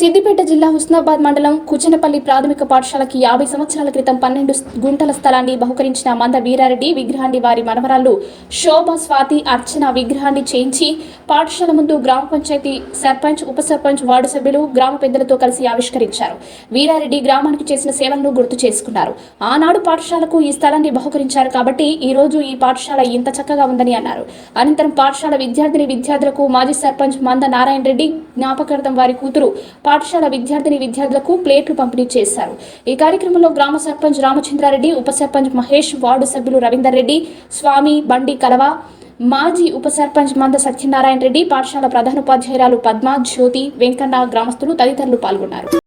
సిద్దిపేట జిల్లా హుస్నాబాద్ మండలం కుచనపల్లి ప్రాథమిక పాఠశాలకి యాభై సంవత్సరాల క్రితం పన్నెండు గుంటల స్థలాన్ని బహుకరించిన మంద వీరారెడ్డి విగ్రహాన్ని వారి మనవరాలు శోభ స్వాతి అర్చన విగ్రహాన్ని చేయించి పాఠశాల ముందు గ్రామ పంచాయతీ సర్పంచ్ ఉప సర్పంచ్ వార్డు సభ్యులు గ్రామ పెద్దలతో కలిసి ఆవిష్కరించారు. వీరారెడ్డి గ్రామానికి చేసిన సేవలను గుర్తు చేసుకున్నారు. ఆనాడు పాఠశాలకు ఈ స్థలాన్ని బహుకరించారు కాబట్టి ఈ రోజు ఈ పాఠశాల ఇంత చక్కగా ఉందని అన్నారు. అనంతరం పాఠశాల విద్యార్థిని విద్యార్థులకు మాజీ సర్పంచ్ మంద నారాయణ రెడ్డి జ్ఞాపకార్థం వారి కూతురు పాఠశాల విద్యార్థిని విద్యార్థులకు ప్లేట్లు పంపిణీ చేశారు. ఈ కార్యక్రమంలో గ్రామ సర్పంచ్ రామచంద్రారెడ్డి ఉప సర్పంచ్ మహేష్ వార్డు సభ్యులు రవీందర్ రెడ్డి స్వామి బండి కలవ మాజీ ఉప సర్పంచ్ మంద సత్యనారాయణ రెడ్డి పాఠశాల ప్రధానోపాధ్యాయురాలు పద్మ జ్యోతి వెంకన్న గ్రామస్తులు తదితరులు పాల్గొన్నారు.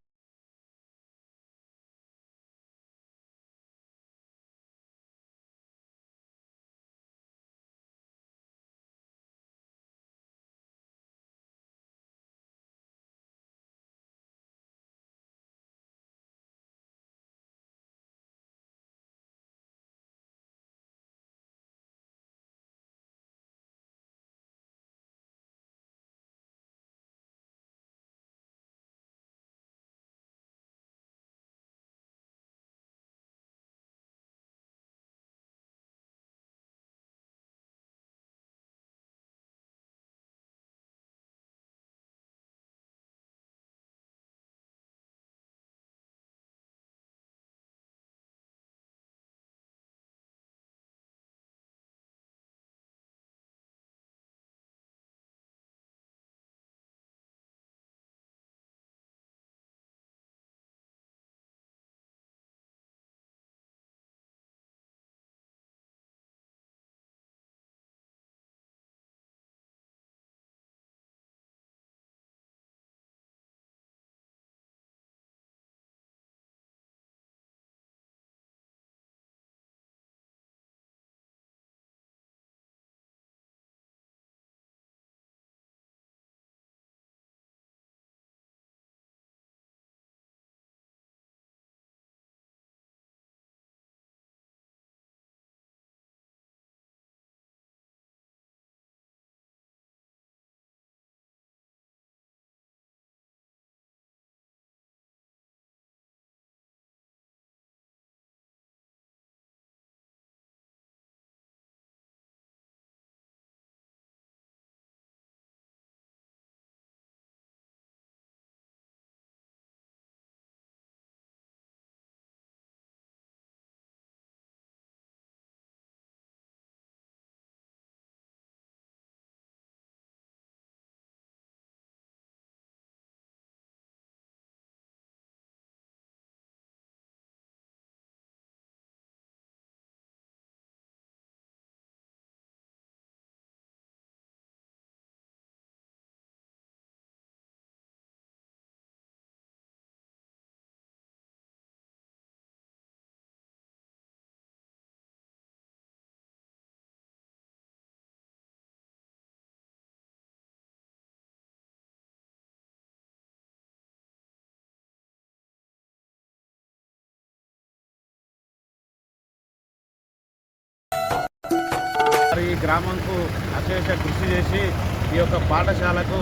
మరి ఈ గ్రామంకు అశేష కృషి చేసి ఈ యొక్క పాఠశాలకు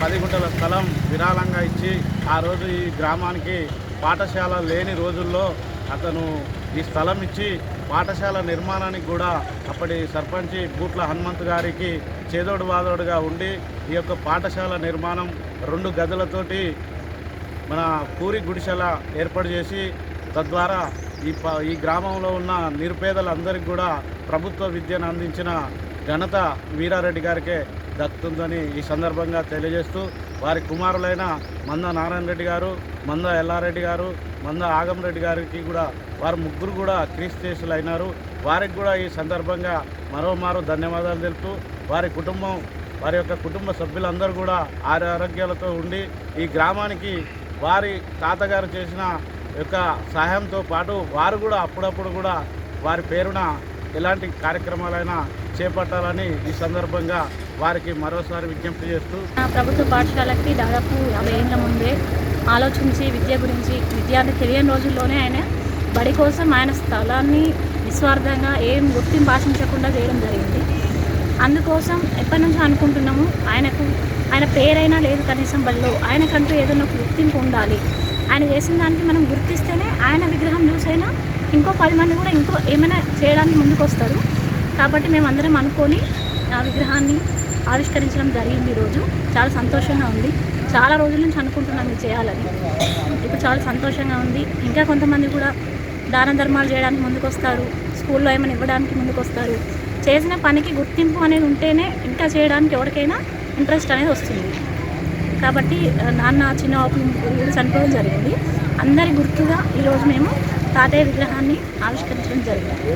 పది గుంటల స్థలం విరాళంగా ఇచ్చి ఆ రోజు ఈ గ్రామానికి పాఠశాల లేని రోజుల్లో అతను ఈ స్థలం ఇచ్చి పాఠశాల నిర్మాణానికి కూడా అప్పటి సర్పంచి బూట్ల హనుమంత్ గారికి చేదోడు వాదోడుగా ఉండి ఈ యొక్క పాఠశాల నిర్మాణం రెండు గదులతోటి మన పూరి గుడిసెల ఏర్పాటు చేసి తద్వారా ఈ ప ఈ గ్రామంలో ఉన్న నిరుపేదలందరికీ కూడా ప్రభుత్వ విద్యను అందించిన ఘనత వీరారెడ్డి గారికే దక్కుతుందని ఈ సందర్భంగా తెలియజేస్తూ వారి కుమారులైన మంద నారాయణ రెడ్డి గారు మంద ఎల్లారెడ్డి గారు మంద ఆగం రెడ్డి గారికి కూడా వారు ముగ్గురు కూడా క్రీస్తులు అయినారు వారికి కూడా ఈ సందర్భంగా మరోమారు ధన్యవాదాలు తెలుపుతూ వారి కుటుంబం వారి యొక్క కుటుంబ సభ్యులందరూ కూడా ఆరోగ్యాలతో ఉండి ఈ గ్రామానికి వారి తాతగారు చేసిన యొక్క సహాయంతో పాటు వారు కూడా అప్పుడప్పుడు కూడా వారి పేరున ఎలాంటి కార్యక్రమాలైనా చేపట్టాలని ఈ సందర్భంగా వారికి మరోసారి విజ్ఞప్తి చేస్తూ ప్రభుత్వ పాఠశాలకి దాదాపు యాభై ఏళ్ళ ముందే ఆలోచించి విద్య గురించి విద్యార్థి తెలియని రోజుల్లోనే ఆయన బడి కోసం ఆయన స్థలాన్ని నిస్వార్థంగా ఏం గుర్తింపు ఆశించకుండా చేయడం జరిగింది. అందుకోసం ఎప్పటి నుంచో అనుకుంటున్నాము ఆయనకు ఆయన పేరైనా లేదు కనీసం బడిలో ఆయనకంటూ ఏదైనా గుర్తింపు ఉండాలి. ఆయన చేసిన దానికి మనం గుర్తిస్తేనే ఆయన విగ్రహం చూసైనా ఇంకో పది మంది కూడా ఇంకో ఏమైనా చేయడానికి ముందుకు వస్తారు. కాబట్టి మేమందరం అనుకొని ఆ విగ్రహాన్ని ఆవిష్కరించడం జరిగింది ఈరోజు చాలా సంతోషంగా ఉంది. చాలా రోజుల నుంచి అనుకుంటున్నాం ఇది చేయాలని. ఇప్పుడు చాలా సంతోషంగా ఉంది. ఇంకా కొంతమంది కూడా దాన ధర్మాలు చేయడానికి ముందుకు వస్తారు. స్కూల్లో ఏమైనా ఇవ్వడానికి ముందుకు వస్తారు. చేసిన పనికి గుర్తింపు అనేది ఉంటేనే ఇంకా చేయడానికి ఎవరికైనా ఇంట్రెస్ట్ అనేది వస్తుంది. కాబట్టి నాన్న చిన్న కూడా చనిపోవడం జరిగింది. అందరి గుర్తుగా ఈరోజు మేము తాతయ్య విగ్రహాన్ని ఆవిష్కరించడం జరిగింది.